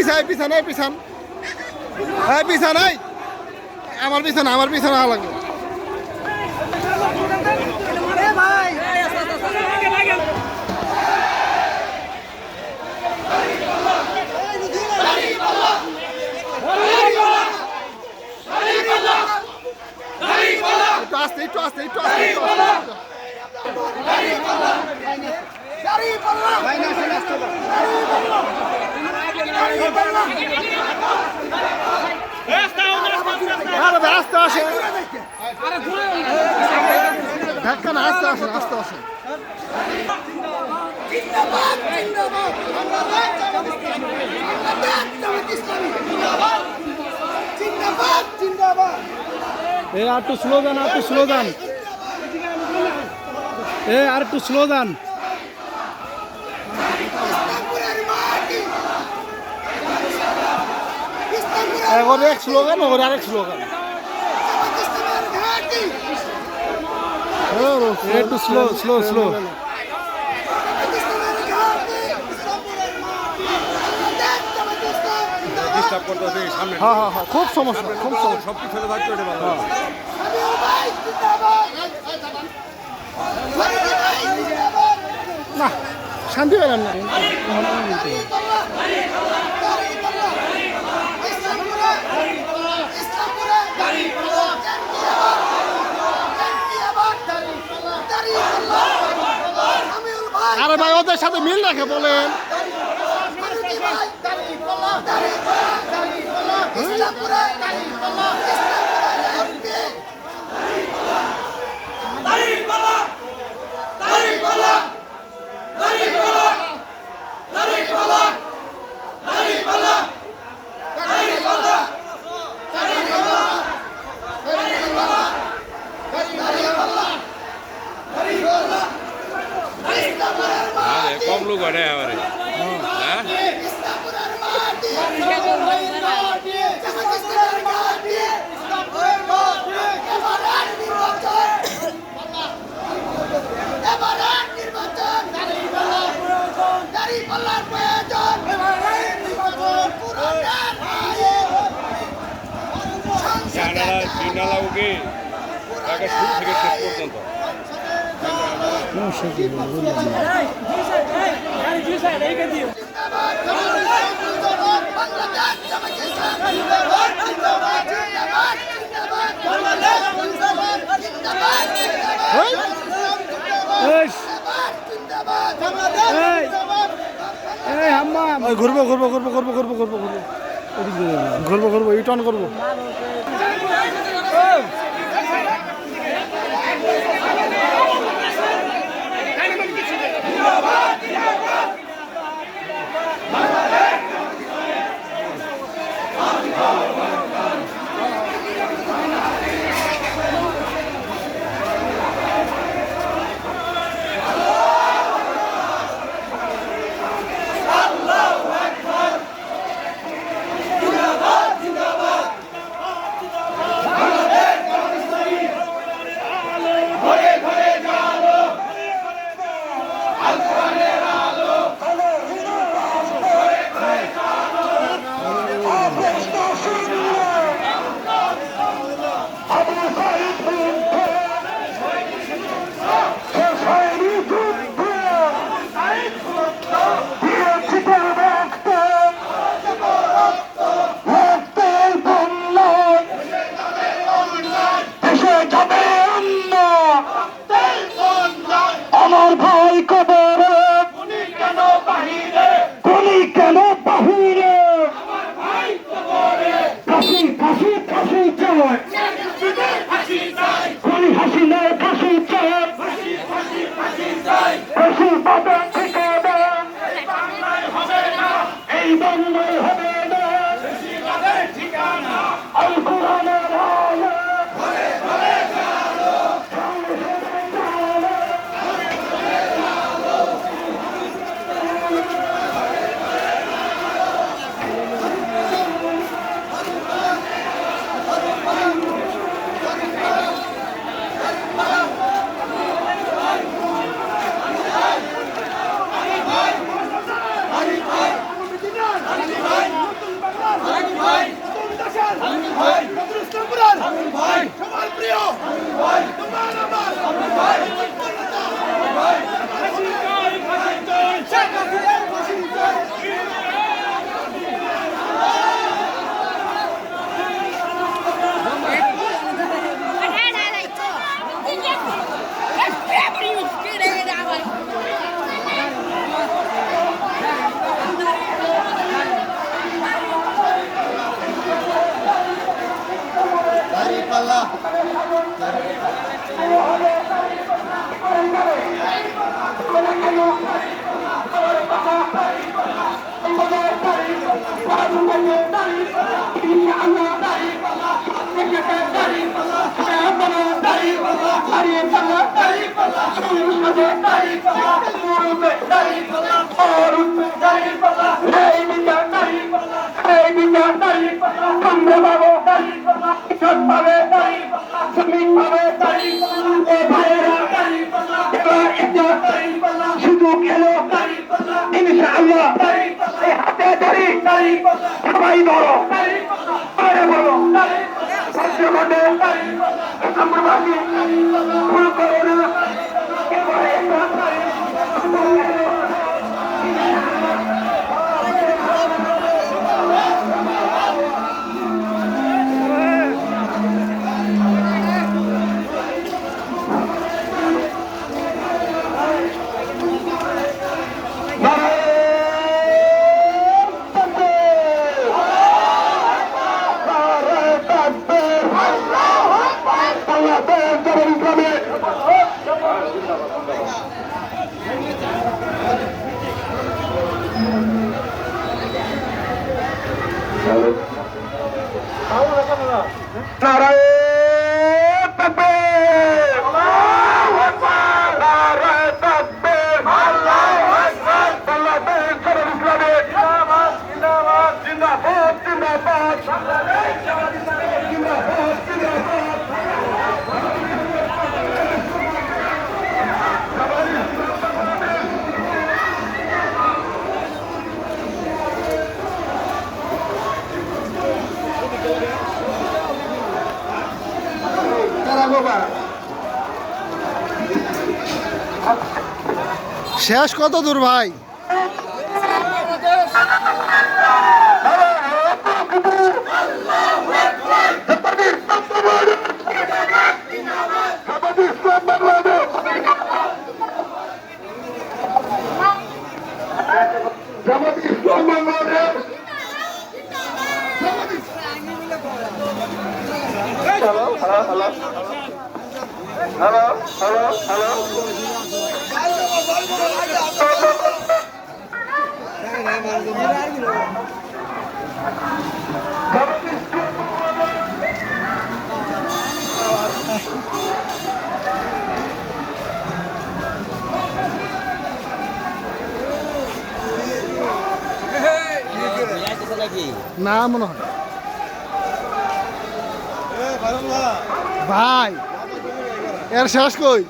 ভাই পিছা, এই পিছান এই পিছা নাই। আমার পিছনে আমার পিছনে লাগবে। একটু আসতে একটু আসতে একটু আসতে। আসে আস্তে আসে আসে এ, আর একটু স্লোগান আর একটু স্লোগান এ, আর একটু স্লোগান এখন এক স্লোগান ওর আরেক স্লোগান এ একটু স্লো স্লো স্লো ডিস্টার্ব করতেছে সামনে। হ্যাঁ হ্যাঁ হ্যাঁ খুব সমস্যা খুব সমস্যা। সব থাকতে না শান্তি পেলাম না। আরে ভাই ওদের সাথে মিল রাখে বলেন। তাকে শুরু থেকে শেষ পর্যন্ত হ্যাঁ? ঘুরবো ঘুরবো ঘুরবো ঘুরবো ঘুরবো ঘুরবো ঘুরবো ঘুরবো ঘুরবো ইউটার্ন করব stop! আমরা পাবো ইজ্জত পাবে শ্রমিক পাবে ও ভাইয়েরা এবার ইজ্জত শুধু খেলো ইনশাআল্লাহ হাতে ধরি সবাই ধরো আরে বলো সাহায্য ঘটে আমরা বাকি শেষ কত দূর ভাই? না মনে হয়। ভাই এর শেষ কই?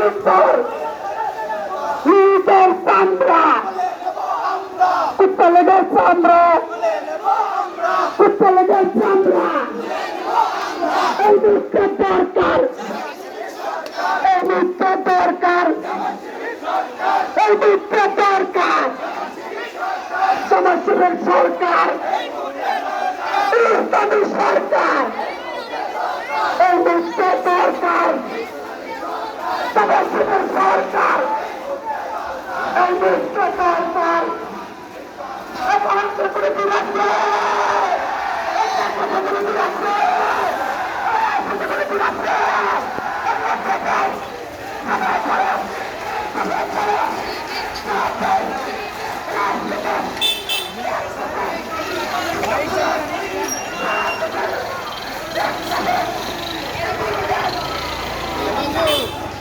আন্দোলনের পর শীতের চামড়া। কুত্তালেগের চামড়া। কুত্তালেগের চামড়া। এই মুক্ত দরকার। এই মুক্ত দরকার। এই সরকার।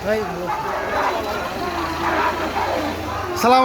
Hey, look. সালাম